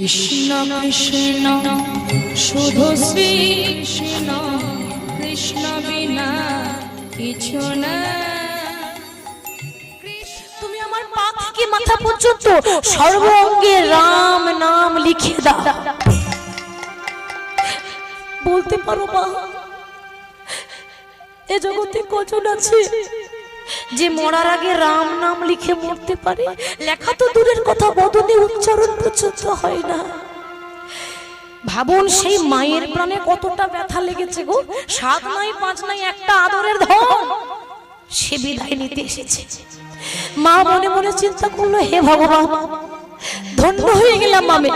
কৃষ্ণ কৃষ্ণ, শুধু শ্রী কৃষ্ণ কৃষ্ণ বিনা কিছু না। তুমি আমার পা থেকে মাথা পর্যন্ত সর্ব অঙ্গে রাম নাম লিখে দাও। বলতে পারো মা, এ জগতে কজন আছে যে মরার আগে রাম নাম লিখে মরতে পারে, লেখা তো দূরের কথা, বদনে উচ্চারণ পর্যন্ত হয় না। ভাবুন সেই মায়ের প্রাণে কতটা ব্যথা লেগেছে গো। সাত নাই, পাঁচ নাই, একটা আদরের ধন। সে বিদায় নিতে এসেছে। মা মনে মনে চিন্তা করল, হে ভগবান, ধন্য হয়ে গেলাম মামে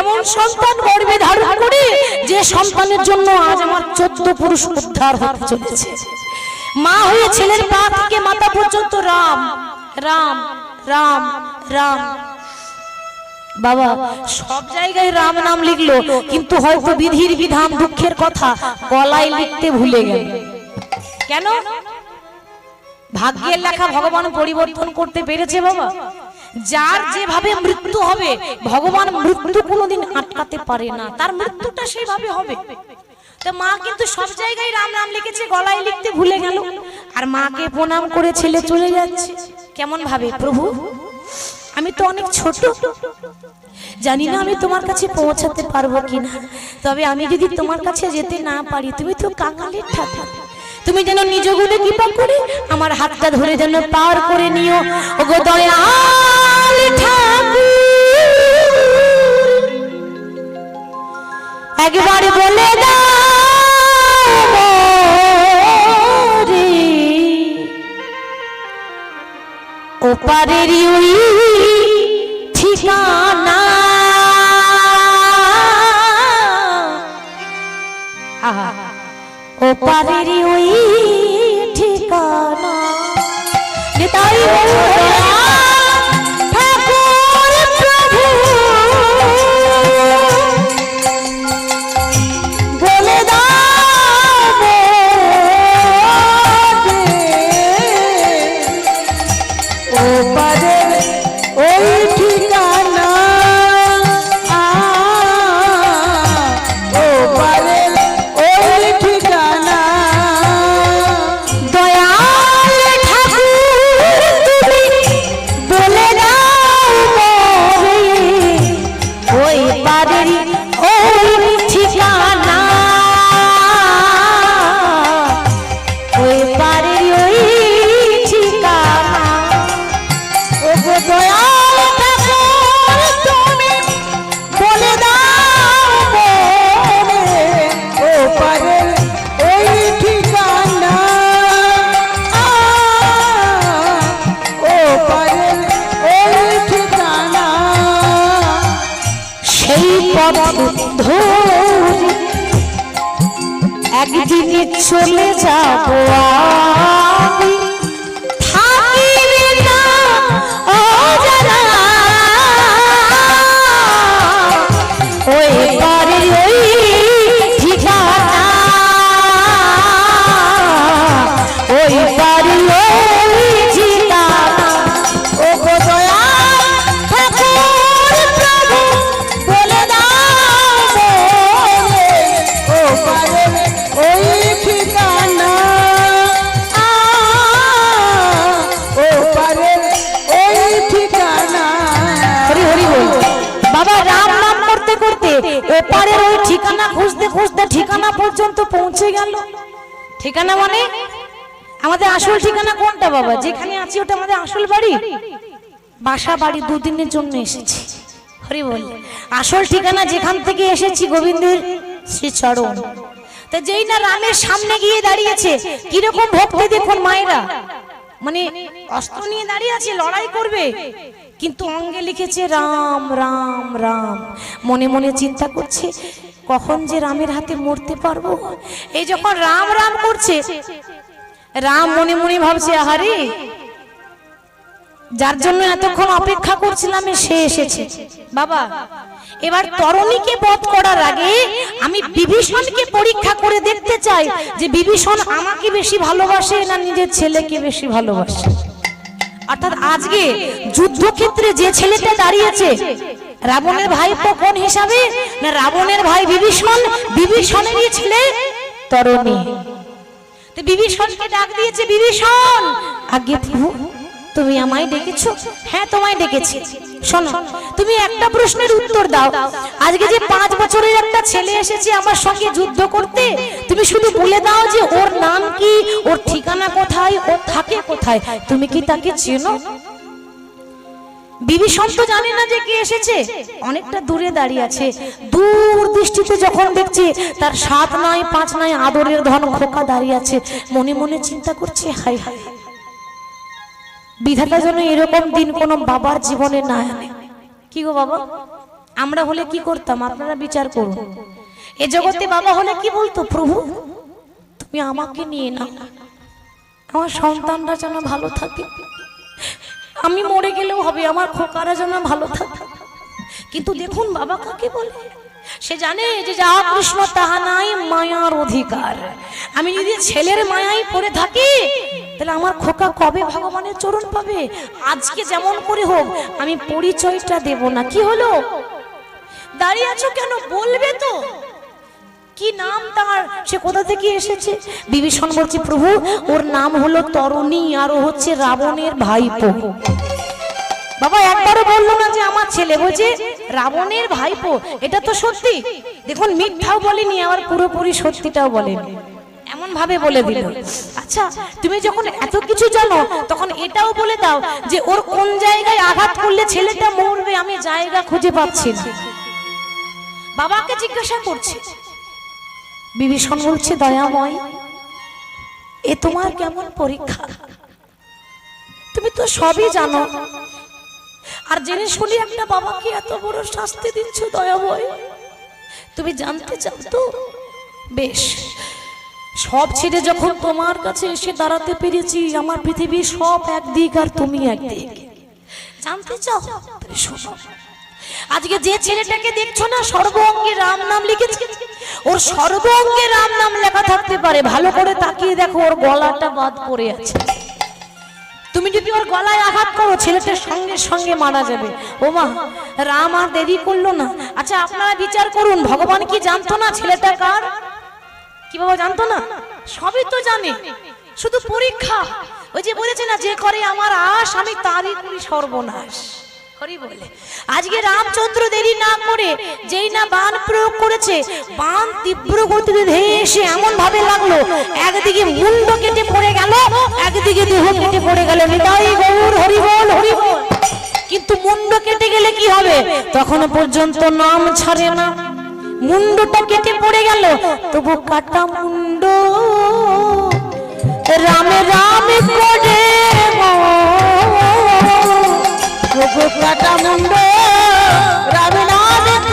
এমন সন্তান গর্ভে ধারণ করে, যে সন্তানের জন্য আজ আমার চোদ্দ পুরুষ উদ্ধার হতে চলেছে। মা হয়ে ছেলের পা থেকে মাথা পর্যন্ত রাম রাম রাম রাম। বাবা, সব জায়গায় রাম নাম লিখলো, কিন্তু হয়তো বিধির বিধান দুঃখের কথা গলায় লিখতে ভুলে গেল। কেন? ভাগ্যের লেখা ভগবান পরিবর্তন করতে পেরেছে বাবা। যার যেভাবে মৃত্যু হবে, ভগবান মৃত্যু কোনোদিন আটকাতে পারে না। তার মৃত্যুটা সেভাবে হবে। তো মা কিন্তু সব জায়গায় রাম রাম লিখেছে গলায় লিখতে ভুলে গেল। আর মাকে প্রণাম করে ছেলে চলে যাচ্ছে। কেমন ভাবে প্রভু? আমি তো অনেক ছোট। জানি না আমি তোমার কাছে পৌঁছাতে পারব কিনা। তবে আমি যদি তোমার কাছে যেতে না পারি তুমি তো কাঙালের ঠাকুর। তুমি যেন নিজ গুণে কৃপা করে আমার হাতটা ধরে যেন পার করে নিও। ওগো দয়াল ঠাকুর। একবার বলে দাও রে ওপারের ঠিকানা। ওপারের ওই ঠিকানা পর্যন্ত পৌঁছে গেল। ঠিকানা মানে? আমাদের আসল ঠিকানা কোনটা বাবা? যেখানে আছি ওটা আমাদের আসল বাড়ি? বাসা বাড়ি দুদিনের জন্য এসেছি। হরি বল। আসল ঠিকানা যেখান থেকে এসেছি গোবিন্দের শ্রীচরণ। তা যেই না রামের সামনে গিয়ে দাঁড়িয়েছে, কীরকম ভক্তি দেখুন মায়েরা। মানে অস্ত্র নিয়ে দাঁড়িয়ে আছে, লড়াই করবে। কিন্তু অঙ্গে লিখেছে রাম রাম রাম। মনে মনে চিন্তা করছে, কখন যে রামের হাতে মরতে পারব? এই যখন রাম রাম করছে, রাম মনে মনে ভাবছে, আহারে, যার জন্য এতক্ষণ অপেক্ষা করছিলাম সে এসেছে। বাবা, এবার তরণীকে বধ করার আগে আমি বিভীষণকে পরীক্ষা করে দেখতে চাই যে বিভীষণ আমাকে বেশি ভালোবাসে না নিজের ছেলেকে বেশি ভালোবাসে। অর্থাৎ আজকে যুদ্ধক্ষেত্রে যে ছেলেটা দাঁড়িয়েছে, রাবণের ভাই কোন হিসাবে? না রাবণের ভাই বিভীষণ? বিভীষণেরই ছেলে তরণী। বিভীষণকে ডাক দিয়েছে, বিভীষণ! তুমি আমায় হ্যাঁ তোমায় শোনো, তুমি একটা প্রশ্নের উত্তর দাও। আজকে যে পাঁচ বছরের একটা ছেলে এসেছে আমার সঙ্গে যুদ্ধ করতে তুমি শুধু বলে দাও যে ওর নাম কি, ওর ঠিকানা কোথায়, ও থাকে কোথায়? তুমি কি তাকে চেনো? বিভীষণ তো জানে না যে কে এসেছে। অনেকটা দূরে দাঁড়িয়ে আছে। দূর দৃষ্টিতে যখন দেখছে, তার সাত নয় পাঁচ নয় আদরের ধন খোকা দাঁড়িয়ে আছে। মনে মনে চিন্তা করছে হাই হাই বিধাতা যেন এরকম দিন কোনো বাবার জীবনে না আনে। কি গো বাবা? আমরা হলে কি করতাম? আপনারা বিচার করুন। এ জগতে বাবা হলে কি বলতো, প্রভু? তুমি আমাকে নিয়ে নাও। আমার সন্তানরা যেন ভালো থাকে। আমি মরে গেলেও হবে, আমার খোকারা যেন ভালো থাকে। কিন্তু দেখুন বাবা কাকে বলে? সে জানে যে যা কৃষ্ণ, তাহা নাই, মায়ার অধিকার। আমি যদি ছেলের মায়াই পড়ে থাকি, তাহলে আমার খোকা কবে ভগবানের চরণ পাবে? আজকে যেমন করে হোক, আমি পরিচয়টা দেব না। কি হলো? দাঁড়িয়ে আছো কেন? বলবে তো। কি নাম তার সে কোথা থেকে এসেছে? বিভীষণ বলছে, প্রভু, ওর নাম হলো তরণী আর ও হচ্ছে রাবণের ভাইপো। বাবা, একবারও বলল না যে আমার ছেলে, বলছে, রাবণের ভাইপো? এটা তো সত্যি? দেখুন, মিথ্যাও বলেনি, আবার পুরোপুরি সত্যিটাও বলেনি। এমন ভাবে বলে দিল। আচ্ছা তুমি যখন এত কিছু জানো, তখন এটাও বলে দাও যে ওর কোন জায়গায় আঘাত করলে ছেলেটা মরবে, আমি জায়গা খুঁজে পাচ্ছি বাবাকে জিজ্ঞাসা করছে বিভীষণ বলছে, দয়াময়, এ তোমার কেমন পরীক্ষা? তুমি তো সবই জানো। আর জেনে শুনি একটা বাবাকে এত বড় শাস্তি দিচ্ছ, দয়াময়? তুমি জানতে চাও তো? বেশ, সব ছেড়ে যখন তোমার কাছে এসে দাঁড়াতে পেরেছি, আমার পৃথিবীর সব একদিক আর তুমি একদিক। জানতে চাও? তবে শোনো। আজকে যে ছেলেটাকে দেখছ না সর্ব অঙ্গে রাম নাম লিখেছে। ওর সর্ব অঙ্গে রাম নাম লেখা থাকতে পারে। ভালো করে তাকিয়ে দেখো, ওর গলাটা বাদ পড়ে আছে। তুমি যদি ওর গলায় আঘাত করো, ছেলেটার সঙ্গে সঙ্গে মারা যাবে। ও মা, রাম আর দেরি করল না। আচ্ছা আপনারা বিচার করুন, ভগবান কি জানতো না ছেলেটা কার? কি বাবা জানতো না? সবই তো জানে। শুধু পরীক্ষা। ওই যে বলেছে না, যে করে আমার আশ, আমি তারই করি সর্বনাশ। হরি বলে। আজকে রামচন্দ্র দেরি না করে যেই না বান প্রয়োগ করেছে বান তীব্র গতিতে ধেয়ে এসে এমন ভাবে লাগল একদিকে মুন্ড কেটে পড়ে গেল একদিকে দেহ কেটে পড়ে গেল নিতাই গৌর হরি বল হরি বল কিন্তু মুন্ড কেটে গেলে কি হবে? তখনও পর্যন্ত নাম ছাড়ে না। মুন্ডটা কেটে পড়ে গেল তবু কাটা মুন্ড। রামে রামে করে গো। কাটা মুন্ড রামে রামে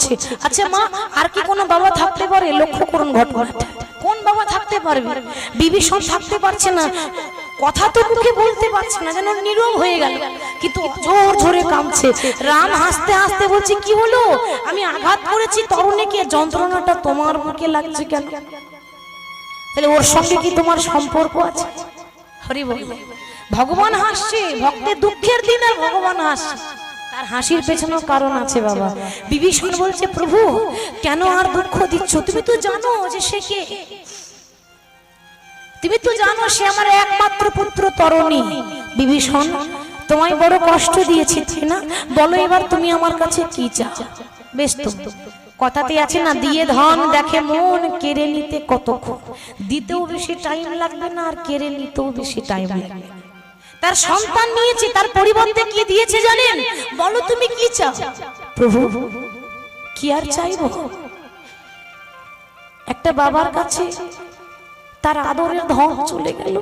করছে। আচ্ছা মা, আর কি কোনো বাবা থাকতে পারে? লক্ষ্য করুন ঘটনাটা। কোন বাবা থাকতে পারবে? বিভীষণ থাকতে পারছে না। কথা তো মুখে বলতে পারছে না, যেন নীরব হয়ে গেল। কিন্তু জোর জোরে কামছে রাম হাসতে হাসতে বলছে, কি হলো? আমি আঘাত করেছি তরুণীকে যন্ত্রণাটা তোমার মুখে লাগছে কেন? তাহলে ওর সঙ্গে কি তোমার সম্পর্ক আছে? হরি বল। ভগবান হাসছে, ভক্তের দুঃখের দিন আর ভগবান হাসছে। তার হাসির পেছনেও কারণ আছে বাবা। বিভীষণ বলছে প্রভু কেন আর দুঃখ দিচ্ছ? তুমি তো জানো যে সে কে? তুমি তো জানো সে আমার একমাত্র পুত্র তরণী। বিভীষণ তোমায় বড় কষ্ট দিয়েছি না বলো এবার তুমি আমার কাছে কি চাও? বেশ তো কথাতে আছে না দিয়ে ধন দেখে মন কেড়ে নিতে কতক্ষণ? দিতেও বেশি টাইম লাগবে না আর কেড়ে নিতেও বেশি টাইম লাগবে। তার সন্তান নিয়েছে তার পরিবর্তে কি দিয়েছে জানেন? বলো তুমি কি চাও? প্রভু কি আর চাইব? একটা বাবার কাছে তার আদরের ধন চলে গেল।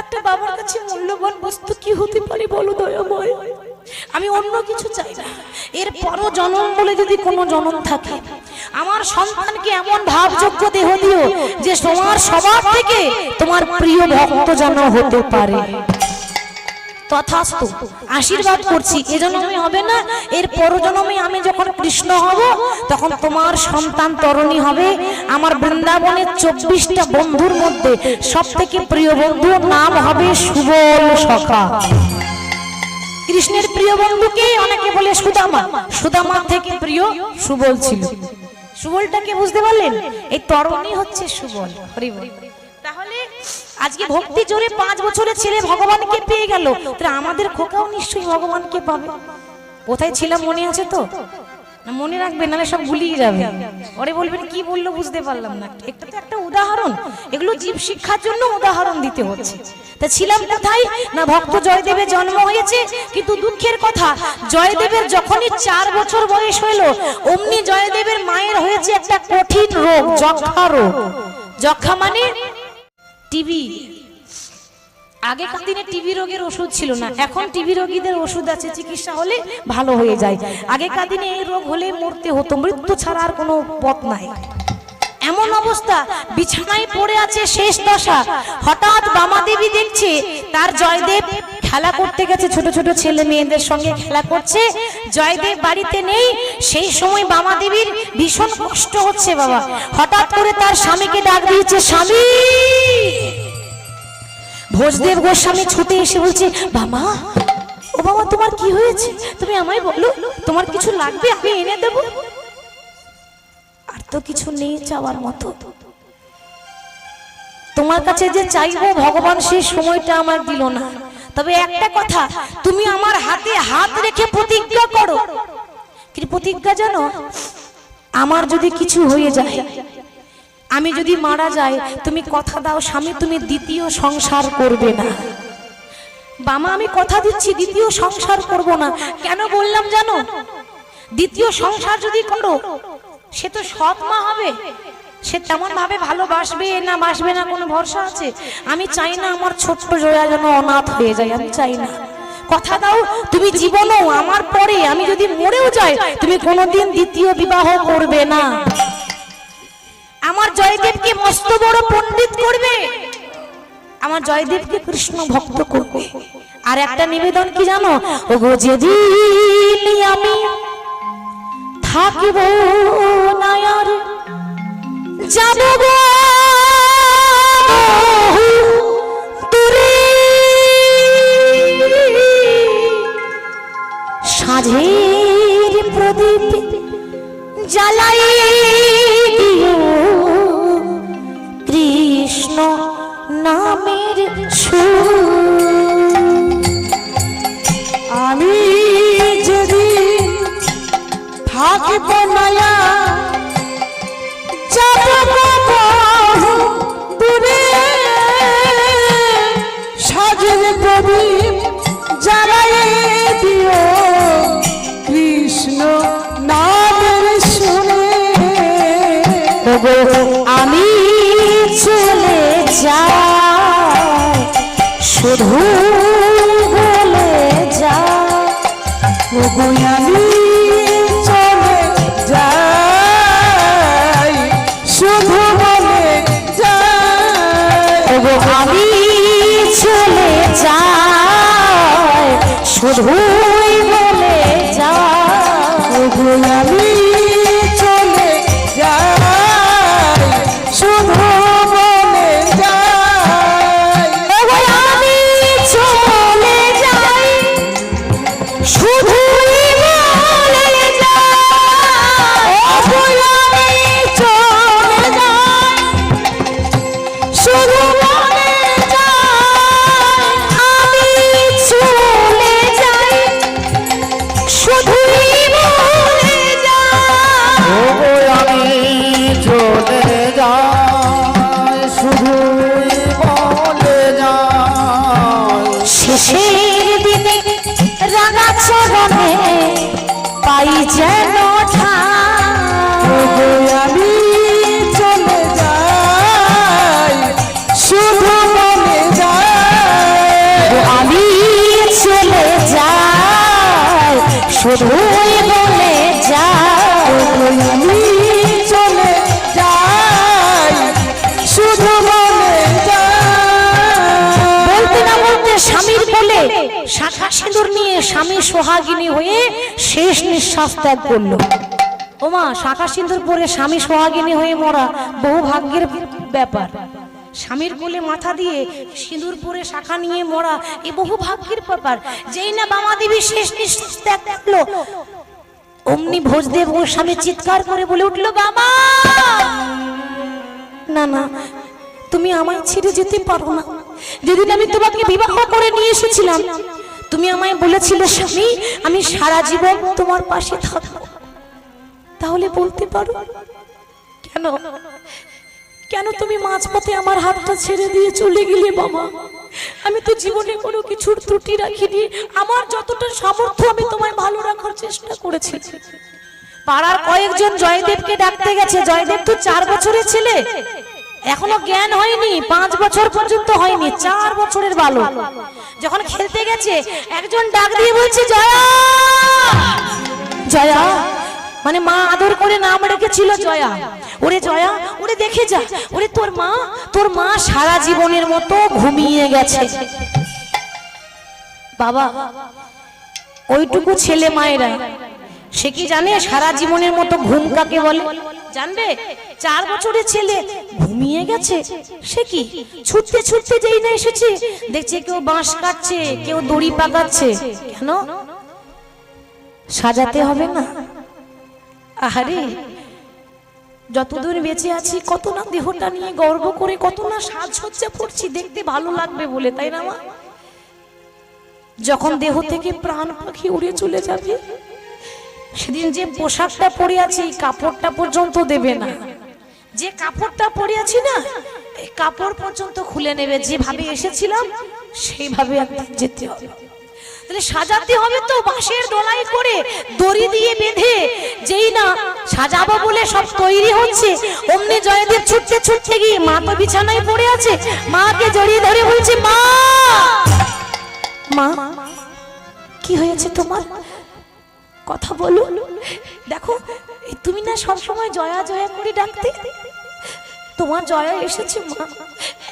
একটা বাবার কাছে মূল্যবান বস্তু কি হতে পারে বলো দয়াময়? আমি অন্য কিছু চাই না। এর পরও জনম বলে যদি কোনো জনম থাকে আমার সন্তানকে এমন ভাবযোগ্য দেহ দিও যে তোমার সবার থেকে তোমার প্রিয় ভক্ত যেন হতে পারে। তথাস্তু, আশীর্বাদ করছি। এজন্যই হবে না, এর পরজন্মে আমি যখন কৃষ্ণ হব, তখন তোমার সন্তান তরণী হবে। আমার বৃন্দাবনের চব্বিশটা বন্ধুর মধ্যে সব থেকে প্রিয় বন্ধুর নাম হবে সুবল সখা। কৃষ্ণের প্রিয় বন্ধুকে অনেকে বলে সুদামা। সুদামার থেকে প্রিয় সুবল ছিল। সুবলটাকে বুঝতে পারলেন? এই তরণী হচ্ছে সুবল হরিবল তাহলে আজকে ভক্তি জোরে পাঁচ বছরের ছেলে ভগবানকে পেয়ে গেল। তাহলে আমাদের খোকাও নিশ্চয়ই ভগবানকে পাবে। কোথায় ছিলাম মনে আছে তো? না, মনে রাখবেন, নাহলে সব ভুলিয়ে যাবে। ওরে বলবেন, কি বলল বুঝতে পারলাম না। একটা তো একটা উদাহরণ। এগুলো জীব শিক্ষার জন্য উদাহরণ দিতে হচ্ছে। তা ছিলাম কোথায়? না, ভক্ত জয়দেবের জন্ম হয়েছে, কিন্তু দুঃখের কথা, জয়দেবের যখনই চার বছর বয়স হলো, অমনি জয়দেবের মায়ের হয়েছে একটা কঠিন রোগ যক্ষা রোগ। যক্ষা মানে টিবি। আগেকার দিনে টিবি রোগের ওষুধ ছিল না, এখন টিবি রোগীদের ওষুধ আছে, চিকিৎসা হলে ভালো হয়ে যায়। আগেকার দিনে এই রোগ হলে মরতে হতো, মৃত্যু ছাড়া আর কোনো পথ নাই। এমন অবস্থা, বিছানায় পড়ে আছে শেষ দশা। হঠাৎ বামাদেবী দেখছে, তার জয়দেব খেলা করতে গেছে, ছোট ছোট ছেলে মেয়েদের সঙ্গে খেলা করছে। জয়দেব বাড়িতে নেই, সেই সময় বামাদেবীর ভীষণ কষ্ট হচ্ছে বাবা। হঠাৎ করে তার স্বামীকে ডাক দিয়েছে, স্বামী! ভোজদেব গোস্বামী ছুটে এসে বলছে, বাবা, ও বাবা, তোমার কি হয়েছে? তুমি আমায় বলো, তোমার কিছু লাগবে? আমি এনে দেব? আর তো কিছু নেই চাওয়ার মতো। তোমার কাছে যে চাইব, ভগবান সেই সময়টা আমার দিল না। তবে একটা কথা, তুমি আমার হাতে হাত রেখে প্রতিজ্ঞা করো। কি প্রতিজ্ঞা জানো? আমার যদি কিছু হয়ে যায় আমি যদি মারা যাই তুমি কথা দাও স্বামী তুমি দ্বিতীয় সংসার করবে না। বামা আমি কথা দিচ্ছি দ্বিতীয় সংসার করব না। কেন বললাম জানো? দ্বিতীয় সংসার যদি করো সে তো সৎ মা হবে। সে তেমন ভাবে ভালোবাসবে না বাসবে না কোনো ভরসা আছে? আমি চাই না আমার ছোট্ট জয়া যেন অনাথ হয়ে যায় আমি চাই না। কথা দাও তুমি জীবনও আমার পরে আমি যদি মরেও যাই তুমি কোনোদিন দ্বিতীয় বিবাহ করবে না। আমার জয়দেবকে মস্ত বড় পণ্ডিত করবে? আমার জয়দেবকে কৃষ্ণ ভক্ত করবে? আর একটা নিবেদন কি জানো? ও গো যেদিন আমি থাকিব না আর যাব গো সাঁঝের প্রদীপ জ্বালাই আমি যদি থাকিব নয়া যাব বহু দূরে। সাজের প্রদীপ জ্বালাই দিও কৃষ্ণ নামের শুনে আমি চলে যাই। শুধু বলে আমি চলে যাই। শুধু বলে যাই। ওগো, আমি চলে যাই। শুধুই শুধুই বলে যাই আমি চলে যাই শুধু বলতে না বলতে স্বামীর বলে শাখা সিঁদুর নিয়ে স্বামী সোহাগিনী হয়ে শেষ নিঃশ্বাস ত্যাগ করল। ওমা শাখা সিঁদুর পরে স্বামী সোহাগিনী হয়ে মরা বহু ভাগ্যের ব্যাপার। স্বামীর কোলে মাথা দিয়ে সিঁদুর পরে শাখা নিয়ে মরা এ বহু ভাগ্যের ব্যাপার। যেই না বামা দেবী শেষ নিঃশ্বাস ত্যাগ করল। অমনি ভোজদেব ও স্বামী চিৎকার করে বলে উঠল বাবা না না, তুমি আমায় ছেড়ে যেতে পারো না। যেদিন আমি তোমাকে বিবাহ করে নিয়ে এসেছিলাম, তুমি আমায় বলেছিলে, স্বামী, আমি সারা জীবন তোমার পাশে থাকব। তাহলে বলতে পারো? কেন? কেন তুমি মাঝপথে আমার হাতটা ছেড়ে দিয়ে চলে গেলে বাবা? আমি তো জীবনে কোনো কিছুর ত্রুটি রাখিনি। আমার যতটা সামর্থ্য আমি তোমায় ভালো রাখার চেষ্টা করেছি। পাড়ার কয়েকজন জয়দেবকে ডাকতে গেছে। জয়দেব তো চার বছরের ছেলে। এখনও জ্ঞান হয়নি। পাঁচ বছর পর্যন্ত হয়নি। চার বছরের বালক। যখন খেলতে গেছে, একজন ডাক দিয়ে বলছে, জয়া! জয়া! মানে মা আদর করে নাম রেখেছিল জয়া। ওরে জয়া, ওরে দেখে যা। ওরে তোর মা তোর মা সারা জীবনের মতো ঘুমিয়ে গেছে। বাবা, ওইটুকু ছেলে মায়েরা, সে কি জানে সারা জীবনের মতো ঘুম কাকে বলে? জানবে? চার বছরের ছেলে ঘুমিয়ে গেছে। সে কি? ছুটতে ছুটতে যেই না এসেছে, দেখছে কেউ বাঁশ কাটছে, কেউ দড়ি পাকাচ্ছে। কেন? সাজাতে হবে না। আহারে, যতদূর বেঁচে আছি, কত না দেহটা নিয়ে গর্ব করে, কত না সাজসজ্জা করছি, দেখতে ভালো লাগবে বলে, তাই না মা? যখন দেহ থেকে প্রাণ পাখি উড়ে চলে যাবে, সেদিন যে পোশাকটা পরে আছি, কাপড়টা পর্যন্ত দেবে না। যে কাপড়টা পরে আছি না কাপড় পর্যন্ত খুলে নেবে, যেভাবে এসেছিলাম, সেইভাবে একদিন যেতে হবে। তাহলে সাজাতে হবে তো বাঁশের দোলাই করে দড়ি দিয়ে বেঁধে। যেই না সাজাবো বলে সব তৈরি হচ্ছে, অমনি জয়দেব ছুটতে ছুটতে গিয়ে মা তো বিছানায় পড়ে আছে, মাকে জড়িয়ে ধরে বলছে, মা! মা, কি হয়েছে তোমার? কথা বলো। দেখো তুমি না সব সময় জয়া জয়া করে ডাকতে? তোমার জয়া এসেছে, মা।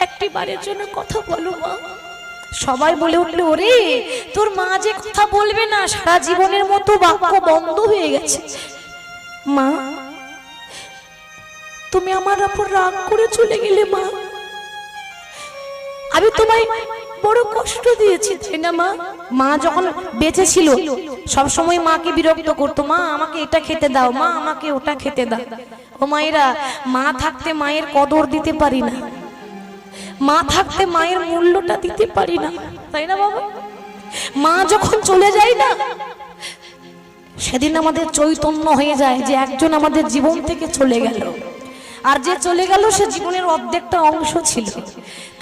একটি বারের জন্য কথা বলো, মা। সবাই বলে উঠল, ওরে, তোর মা যে কথা বলবে না, সারা জীবনের মতো বাক্য বন্ধ হয়ে গেছে। মা, তুমি আমার উপর রাগ করে চলে গেলে, মা। আমি তোমায় বড় কষ্ট দিয়েছি, তাই না, মা? মা যখন বেঁচে ছিল, সব সময় মাকে বিরক্ত করতো, মা, আমাকে এটা খেতে দাও, মা, আমাকে ওটা খেতে দাও। ও মায়েরা, মা থাকতে মায়ের কদর দিতে পারি না। মা থাকতে মায়ের মূল্যটা দিতে পারি না, তাই না বাবা? মা যখন চলে যায় না, সেদিন আমাদের চৈতন্য হয়ে যায় যে একজন আমাদের জীবন থেকে চলে গেল। আর যে চলে গেল, সে জীবনের অর্ধেকটা অংশ ছিল।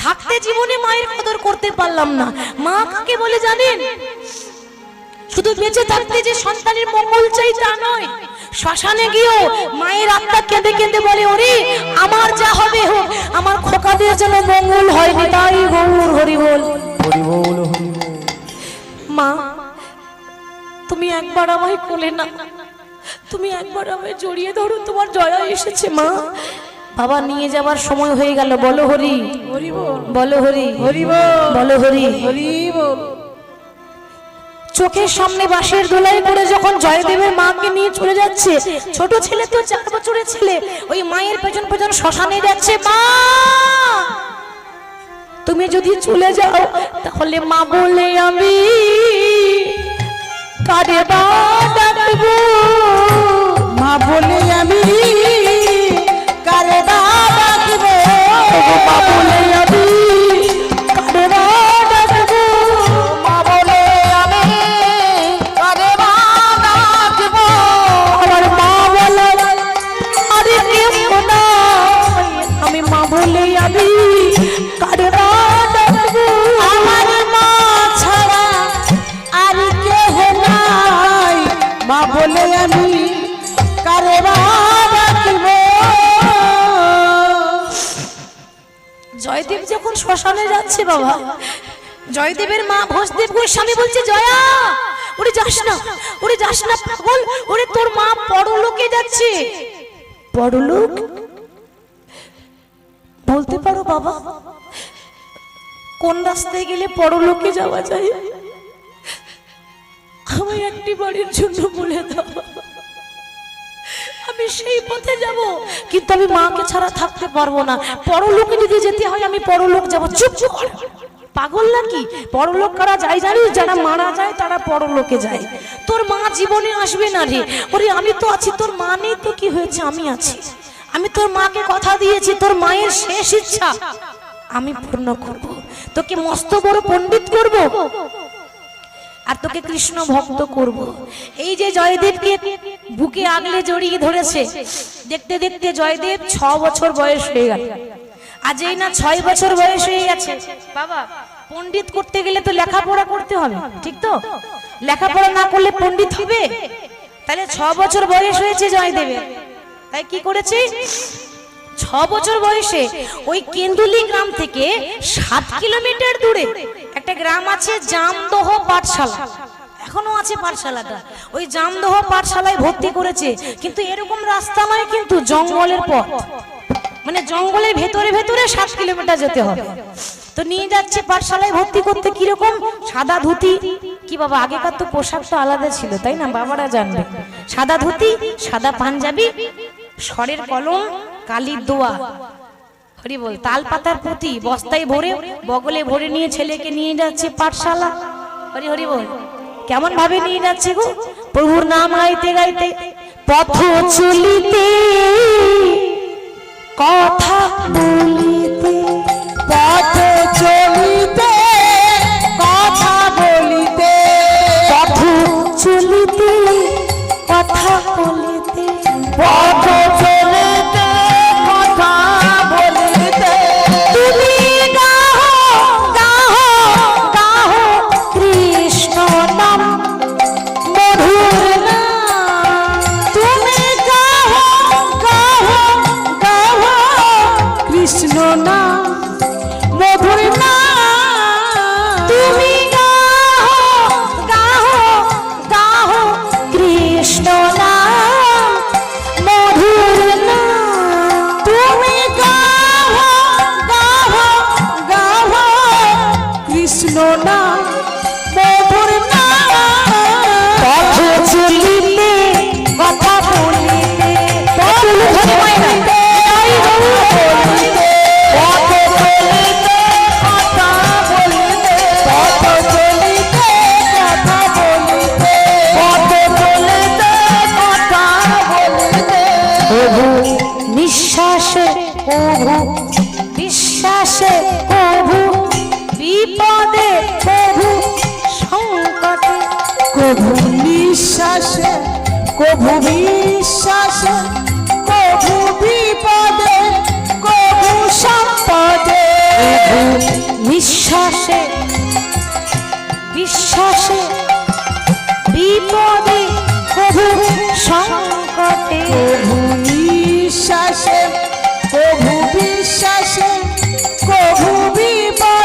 থাকতে জীবনে মায়ের কদর করতে পারলাম না। মা কাকে বলে জানেন? শুধু বেঁচে থাকতে যে সন্তানের মঙ্গল চাই তা নয় শ্মশানে গিয়েও মায়ের আত্মা কেঁদে কেঁদে বলে ওরে আমার যা হবে হোক আমার খোকাদের যেন মঙ্গল হয়নি তাই গৌর হরি বল। মা তুমি একবার আমায় কোলে না তুমি একবার আমায় জড়িয়ে ধরো তোমার জয়া এসেছে মা। বাবা নিয়ে যাবার সময় হয়ে গেল। বলো হরি। হরি বল। বলো হরি। হরি বল। বলো হরি। হরি বল। চোখের সামনে বাঁশের দোলাই করে যখন জয়দেবের মাকে নিয়ে চলে যাচ্ছে, ছোট ছেলে তো চার বছরের ছেলে, ওই মায়ের পেছন পেছন শ্মশানে যাচ্ছে, মা! তুমি যদি চলে যাও, তাহলে মা বলে, আমি কারে বা মা বলে, আমি কারে বা মা বলে, আমি শ্মশানে যাচ্ছে বাবা। জয়দেবের মা ভোজদেব গোস্বামী বলছে, জয়া, ওরে যাস না, ওরে যাস না পাগল, ওরে তোর মা পরলোকে যাচ্ছে। পরলোক? বলতে পারো বাবা, কোন রাস্তায় গেলে পরলোকে যাওয়া যায়? আমায় একটি বাড়ির জন্য বলে দাও। আমি সেই পথে যাব। কিন্তু আমি মাকে ছাড়া থাকতে পারব না। পরলোকে যদি যেতে হয়, আমি পরলোক যাব। চুপ চুপ। পাগল নাকি? পরলোক কারা যায় জানিস? যারা মারা যায়, তারা পরলোকে যায়। তোর মা জীবনে আসবে না রে। ওরে, আমি তো আছি। তোর মা নেই তো কি হয়েছে? আমি আছি। আমি তোর মাকে কথা দিয়েছি। তোর মায়ের শেষ ইচ্ছা। আমি পূর্ণ করব। তোকে মস্ত বড় পণ্ডিত করব। আর তোকে কৃষ্ণ ভক্ত করব। এই যে জয়দেবকে বুকে আগলে জড়িয়ে ধরেছে দেখতে দেখতে জয়দেব ছ বছর বয়স হয়ে গেল। আজ এই না ছয় বছর বয়স হয়ে গেছে। বাবা পণ্ডিত করতে গেলে তো লেখাপড়া করতে হবে ঠিক তো? লেখাপড়া না করলে পণ্ডিত হবে? তাহলে ছ বছর বয়স হয়েছে জয়দেবের। তাই কি করেছে ছ বছর বয়সে ওই কেন্দুলি গ্রাম থেকে সাত কিলোমিটার দূরে একটা গ্রাম আছে জামদহ পাঠশালা। এখনও আছে পাঠশালাটা। ওই জামদহ পাঠশালায় ভর্তি করেছে। কিন্তু এরকম রাস্তা নয় কিন্তু জঙ্গলের পথ। মানে জঙ্গলের ভেতরে ভেতরে সাত কিলোমিটার যেতে হবে। তো নিয়ে যাচ্ছে পাঠশালায় ভর্তি করতে কীরকম? সাদা ধুতি। কি বাবা, আগেকার তো পোশাকটা আলাদা ছিল, তাই না? বাবারা জানবে। সাদা ধুতি, সাদা পাঞ্জাবি স্বরের কলম কালির দোয়া। হরি বল তাল পাতার পুঁতি বস্তায় ভরে বগলে ভরে নিয়ে ছেলেকে নিয়ে যাচ্ছে পাঠশালা। হরি হরি বল কেমন ভাবে নিয়ে যাচ্ছে গো? প্রভুর নাম আইতে গাইতে, পথ চলিতে, কথা বলিতে। কভু বিশ্বাস কভু বিপদে কভু সম্পদে। নিঃশ্বাসে বিশ্বাসে বিপদে কভু সংকটে। কভু নিঃশ্বাসে কভু বিশ্বাসে কভু বিপদে।